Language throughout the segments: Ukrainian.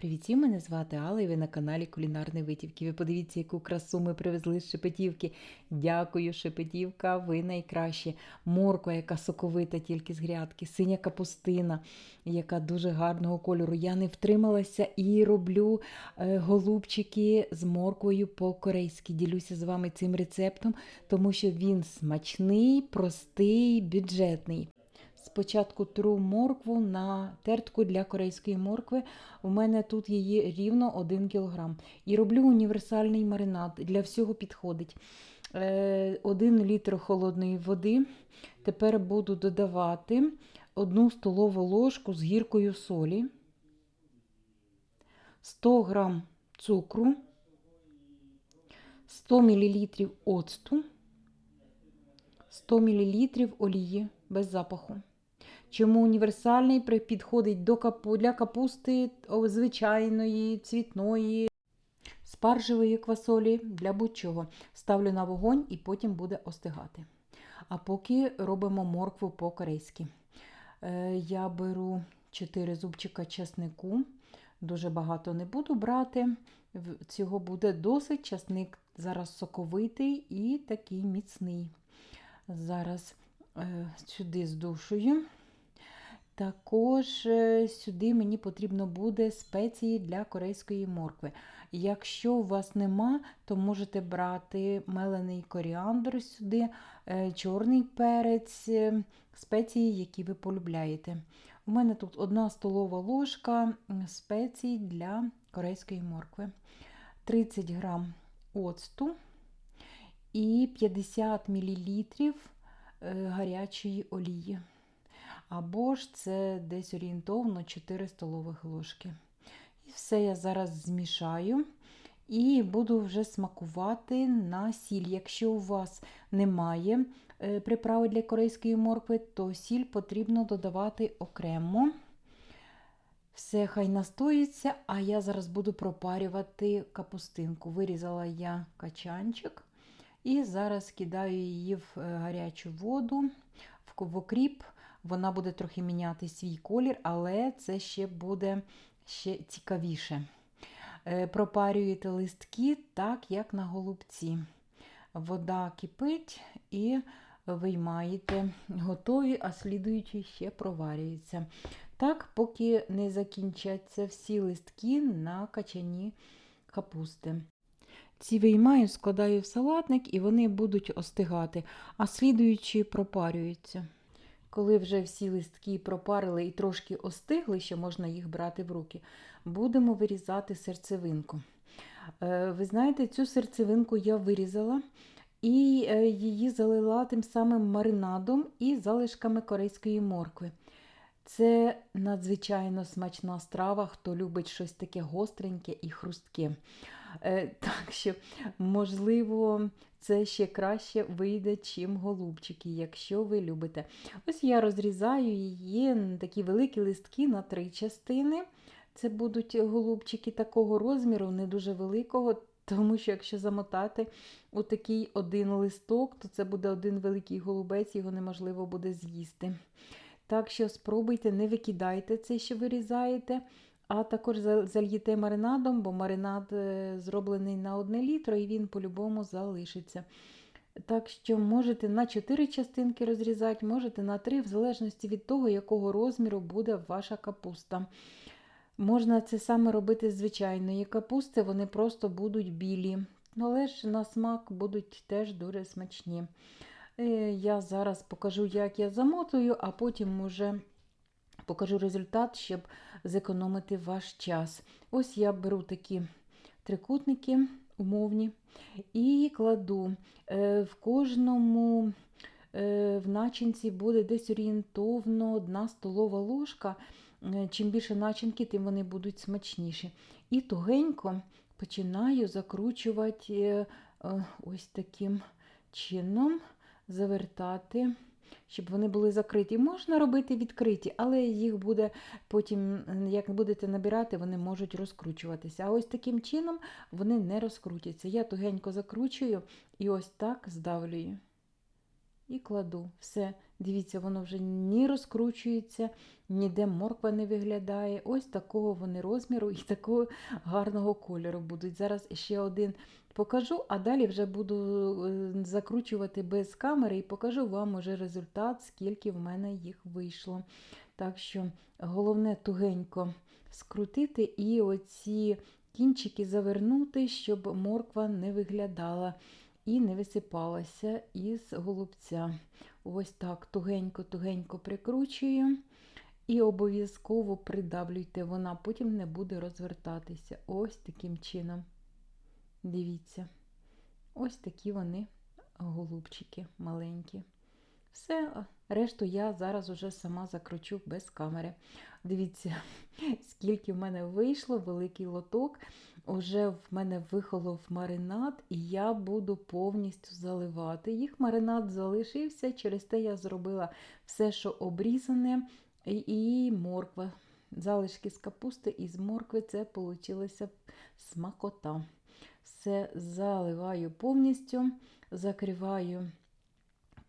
Привіт, мене звати Алла і ви на каналі Кулінарні Витівки. Ви подивіться, яку красу ми привезли з Шепетівки. Дякую, Шепетівка, ви найкращі. Морква, яка соковита тільки з грядки, синя капустина, яка дуже гарного кольору. Я не втрималася і роблю е, голубчики з морквою по-корейськи. Ділюся з вами цим рецептом, тому що він смачний, простий, бюджетний. Спочатку тру моркву на тертку для корейської моркви. У мене тут її рівно 1 кг. І роблю універсальний маринад. Для всього підходить. 1 літр холодної води. Тепер буду додавати 1 столову ложку з гіркою солі, 100 г цукру, 100 мл оцту, 100 мл олії без запаху. Чому універсальний підходить до капу, для капусти звичайної, цвітної, спаржевої квасолі, для будь-чого. Ставлю на вогонь і потім буде остигати. А поки робимо моркву по-корейськи. Е, я беру 4 зубчика чеснику, дуже багато не буду брати. Цього буде досить часник зараз соковитий і такий міцний. Зараз е, сюди здушую. Також е, сюди мені потрібно буде спеції для корейської моркви. Якщо у вас нема, то можете брати мелений коріандр сюди, е, чорний перець, е, спеції, які ви полюбляєте. У мене тут одна столова ложка спецій для корейської моркви, 30 грам оцту і 50 мл гарячої олії або ж це десь орієнтовно 4 столових ложки. І все я зараз змішаю і буду вже смакувати на сіль. Якщо у вас немає е, приправи для корейської моркви, то сіль потрібно додавати окремо. Все, хай настоїться, а я зараз буду пропарювати капустинку. Вирізала я качанчик і зараз кидаю її в е, гарячу воду, в окріп вона буде трохи міняти свій колір, але це ще буде ще цікавіше. Е, пропарюєте листки так, як на голубці. Вода кипить і виймаєте готові, а слідуючі ще проварюються. Так, поки не закінчаться всі листки на качані капусти. Ці виймаю, складаю в салатник і вони будуть остигати, а слідуючі пропарюються. Коли вже всі листки пропарили і трошки остигли, що можна їх брати в руки, будемо вирізати серцевинку. Е, ви знаєте, цю серцевинку я вирізала і е, її залила тим самим маринадом і залишками корейської моркви. Це надзвичайно смачна страва, хто любить щось таке гостреньке і хрустке. Е, так що, можливо, це ще краще вийде, чим голубчики, якщо ви любите. Ось я розрізаю її такі великі листки на три частини. Це будуть голубчики такого розміру, не дуже великого. Тому що, якщо замотати у такий один листок, то це буде один великий голубець, його неможливо буде з'їсти. Так що спробуйте, не викидайте це, що вирізаєте, а також зальєте маринадом, бо маринад е, зроблений на 1 літро і він по-любому залишиться. Так що можете на 4 частинки розрізати, можете на 3, в залежності від того, якого розміру буде ваша капуста. Можна це саме робити з звичайної капусти, вони просто будуть білі. Але ж на смак будуть теж дуже смачні. Е, я зараз покажу, як я замотую, а потім уже покажу результат, щоб зекономити ваш час. Ось я беру такі трикутники умовні і кладу е, в кожному е, в начинці буде десь орієнтовно одна столова ложка. Чим більше начинки, тим вони будуть смачніші. І тугенько починаю закручувати ось таким чином завертати, щоб вони були закриті. Можна робити відкриті, але їх буде потім, як будете набирати, вони можуть розкручуватися. А ось таким чином вони не розкрутяться. Я тугенько закручую і ось так здавлюю. І кладу. Все. Дивіться, воно вже ні розкручується, ніде морква не виглядає. Ось такого вони розміру і такого гарного кольору будуть. Зараз ще один покажу, а далі вже буду е, закручувати без камери і покажу вам уже результат, скільки в мене їх вийшло. Так що головне тугенько скрутити і оці кінчики завернути, щоб морква не виглядала і не висипалася із голубця. Ось так тугенько-тугенько прикручую. І обов'язково придавлюйте, вона потім не буде розвертатися. Ось таким чином. Дивіться. Ось такі вони голубчики маленькі. Все, решту я зараз уже сама закручу без камери. Дивіться, скільки в мене вийшло, великий лоток. Уже в мене вихолов маринад, і я буду повністю заливати. Їх маринад залишився, через те я зробила все, що обрізане, і, морква. Залишки з капусти і з моркви це вийшло смакота. Все заливаю повністю, закриваю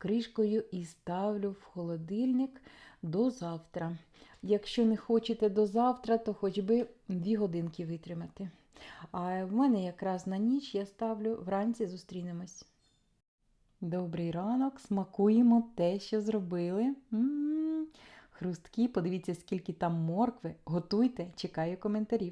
кришкою і ставлю в холодильник до завтра. Якщо не хочете до завтра, то хоч би 2 годинки витримати. А в мене якраз на ніч я ставлю вранці зустрінемось. Добрий ранок, смакуємо те, що зробили. М-м-м. Хрусткі, подивіться, скільки там моркви. Готуйте, чекаю коментарів.